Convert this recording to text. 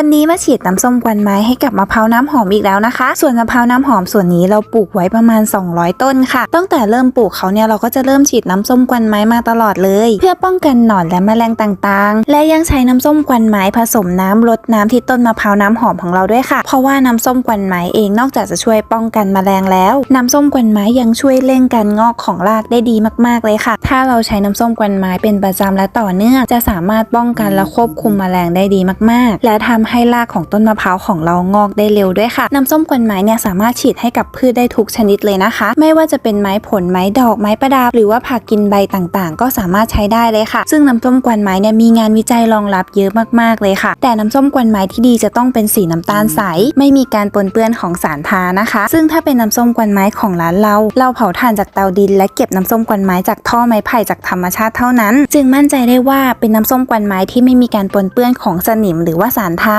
วันนี้มาฉีดน้ำส้มกวนไม้ให้กับมะพร้าวน้ำหอมอีกแล้วนะคะ ส่วนมะพร้าวน้ำหอมส่วนนี้เราปลูกไว้ประมาณ 200 ต้นค่ะ ตั้งแต่เริ่มปลูกเขาเนี่ยเราก็จะเริ่มฉีดน้ำส้มกวนไม้มาตลอดเลย เพื่อป้องกันหนอนและแมลงต่างๆ และยังใช้น้ำส้มกวนไม้ผสมน้ำลดน้ำที่ต้นมะพร้าวน้ำหอมของเราด้วยค่ะ เพราะว่าน้ำส้มกวนไม้เองนอกจากจะช่วยป้องกันแมลงแล้ว น้ำส้มกวนไม้ยังช่วยเร่งการงอกของรากได้ดีมากๆเลยค่ะ ถ้าเราใช้น้ำส้มกวนไม้เป็นประจำและต่อเนื่องจะสามารถป้องกันและควบคุมแมลงได้ดีมากๆ และทำำให้รากของต้นมะพร้าวของเรางอกได้เร็วด้วยค่ะ น้ำส้มกวนไม้เนี่ยสามารถฉีดให้กับพืชได้ทุกชนิดเลยนะคะ ไม่ว่าจะเป็นไม้ผล ไม้ดอก ไม้ประดับ หรือว่าผักกินใบต่างๆ ก็สามารถใช้ได้เลยค่ะ ซึ่งน้ำส้มกวนไม้เนี่ยมีงานวิจัยรองรับเยอะมากๆเลยค่ะ แต่น้ำส้มกวนไม้ที่ดีจะต้องเป็นสีน้ำตาลใส ไม่มีการปนเปื้อนของสารทานะคะ ซึ่งถ้าเป็นน้ำส้มกวนไม้ของร้านเรา เราเผาถ่านจากเตาดิน และเก็บน้ำส้มกวนไม้จากท่อไม้ไผ่จากธรรมชาติเท่านั้น จึงมั่นใจได้ว่าเป็นน้ำส้มกวนไม้ที่ไม่มีการปนเปื้อนของสนิมหรือว่าสารทา